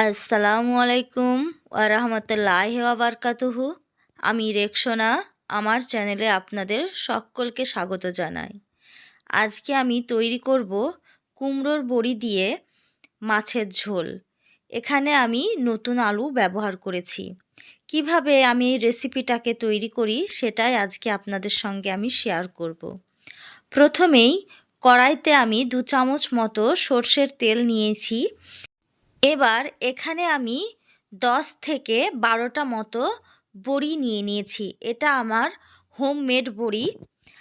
আসসালামু আলাইকুম ওরহমতুল্লাহ আবরকাতুহু আমি রেকসোনা আমার চ্যানেলে আপনাদের সকলকে স্বাগত জানাই। আজকে আমি তৈরি করব কুমড়োর বড়ি দিয়ে মাছের ঝোল। এখানে আমি নতুন আলু ব্যবহার করেছি। কীভাবে আমি এই রেসিপিটাকে তৈরি করি সেটাই আজকে আপনাদের সঙ্গে আমি শেয়ার করব। প্রথমেই কড়াইতে আমি দু চামচ মতো সর্ষের তেল নিয়েছি। এবার এখানে আমি দশ থেকে বারোটা মতো বড়ি নিয়ে নিয়েছি। এটা আমার হোমমেড বড়ি।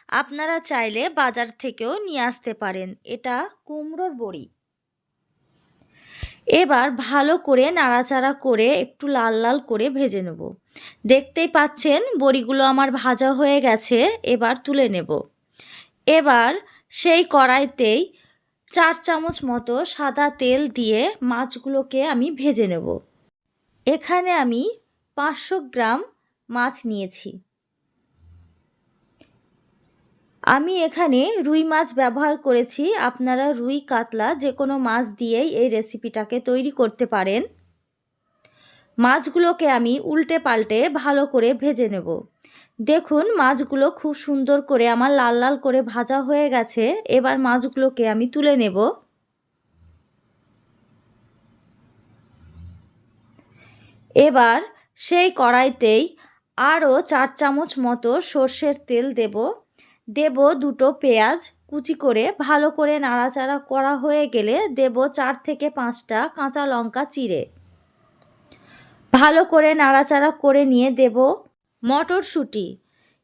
আপনারা চাইলে বাজার থেকেও নিয়ে আসতে পারেন। এটা কুমড়োর বড়ি। এবার ভালো করে নাড়াচাড়া করে একটু লাল লাল করে ভেজে নেব। দেখতেই পাচ্ছেন, বড়িগুলো আমার ভাজা হয়ে গেছে। এবার তুলে নেব। এবার সেই কড়াইতেই চার চামচ মতো সাদা তেল দিয়ে মাছগুলোকে আমি ভেজে নেব। এখানে আমি পাঁচশো গ্রাম মাছ নিয়েছি। আমি এখানে রুই মাছ ব্যবহার করেছি। আপনারা রুই, কাতলা যে কোনো মাছ দিয়েই এই রেসিপিটাকে তৈরি করতে পারেন। মাছগুলোকে আমি উল্টে পাল্টে ভালো করে ভেজে নেব। দেখুন, মাছগুলো খুব সুন্দর করে আমার লাল লাল করে ভাজা হয়ে গেছে। এবার মাছগুলোকে আমি তুলে নেব। এবার সেই কড়াইতেই আরও চার চামচ মতো সর্ষের তেল দেব। দেব দুটো পেঁয়াজ, কুচি করে ভালো করে নাড়াচাড়া করা হয়ে গেলে দেব চার থেকে পাঁচটা কাঁচা লঙ্কা চিড়ে। ভালো করে নাড়াচাড়া করে নিয়ে দেব। মটরশুঁটি।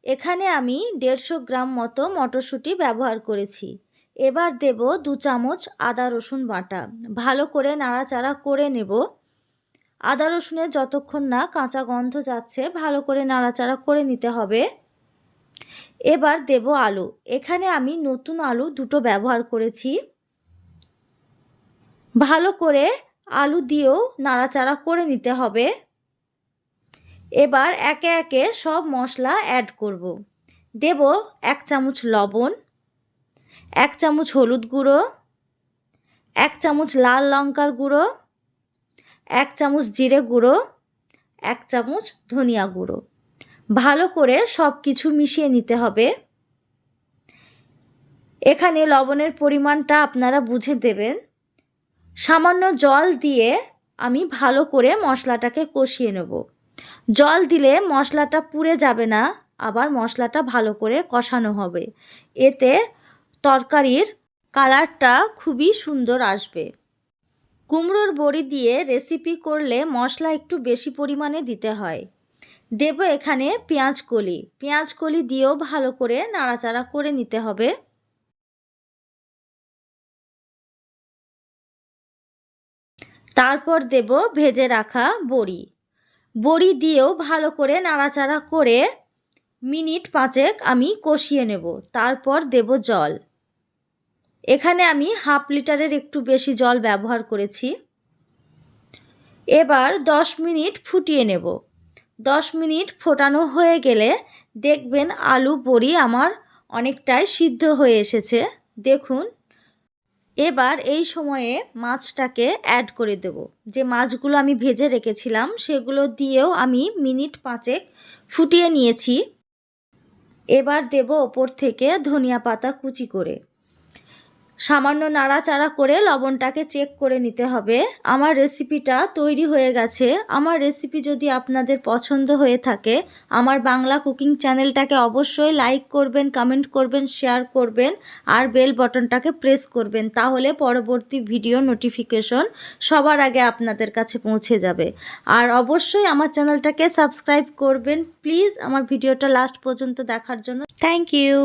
এখানে আমি দেড়শো গ্রাম মতো মটরশুঁটি ব্যবহার করেছি। এবার দেব দু চামচ আদা রসুন বাটা। ভালো করে নাড়াচাড়া করে নেব। আদা রসুনের যতক্ষণ না কাঁচা গন্ধ যাচ্ছে, ভালো করে নাড়াচাড়া করে নিতে হবে। এবার দেব আলু। এখানে আমি নতুন আলু দুটো ব্যবহার করেছি। ভালো করে আলু দিয়েও নাড়াচাড়া করে নিতে হবে। এবার একে একে সব মশলা অ্যাড করব। দেব এক চামচ লবণ, এক চামচ হলুদ গুঁড়ো, এক চামচ লাল লঙ্কার গুঁড়ো, এক চামচ জিরে গুঁড়ো, এক চামচ ধনিয়া গুঁড়ো। ভালো করে সব কিছু মিশিয়ে নিতে হবে। এখানে লবণের পরিমাণটা আপনারা বুঝে দেবেন। সামান্য জল দিয়ে আমি ভালো করে মশলাটাকে কষিয়ে নেব। জল দিলে মশলাটা পুড়ে যাবে না, আবার মশলাটা ভালো করে কষানো হবে। এতে তরকারির কালারটা খুবই সুন্দর আসবে। কুমড়োর বড়ি দিয়ে রেসিপি করলে মশলা একটু বেশি পরিমাণে দিতে হয়। দেব এখানে পেঁয়াজ কলি। পেঁয়াজ কলি দিয়েও ভালো করে নাড়াচাড়া করে নিতে হবে। তারপর দেব ভেজে রাখা বড়ি। বড়ি দিয়েও ভালো করে নাড়াচাড়া করে মিনিট পাঁচেক আমি কষিয়ে নেব। তারপর দেব জল। এখানে আমি হাফ লিটারের একটু বেশি জল ব্যবহার করেছি। এবার দশ মিনিট ফুটিয়ে নেব। দশ মিনিট ফোটানো হয়ে গেলে দেখবেন আলু বড়ি আমার অনেকটাই সিদ্ধ হয়ে এসেছে। দেখুন এবার এই সময়ে মাছটাকে অ্যাড করে দেব। যে মাছগুলো আমি ভেজে রেখেছিলাম, সেগুলো দিয়েও আমি মিনিট পাঁচেক ফুটিয়ে নিয়েছি। এবার দেব ওপর থেকে ধনিয়া পাতা কুচি করে। সামান্য নাড়াচাড়া করে লবণটাকে চেক করে নিতে হবে। আমার রেসিপিটা তৈরি হয়ে গেছে। আমার রেসিপি যদি আপনাদের পছন্দ হয়ে থাকে, আমার বাংলা কুকিং চ্যানেলটাকে অবশ্যই লাইক করবেন কমেন্ট করবেন শেয়ার করবেন, আর বেল বটনটাকে প্রেস করবেন। তাহলে পরবর্তী ভিডিও নোটিফিকেশন সবার আগে আপনাদের কাছে পৌঁছে যাবে। আর অবশ্যই আমার চ্যানেলটাকে সাবস্ক্রাইব করবেন। প্লিজ আমার ভিডিওটা লাস্ট পর্যন্ত দেখার জন্য থ্যাংক ইউ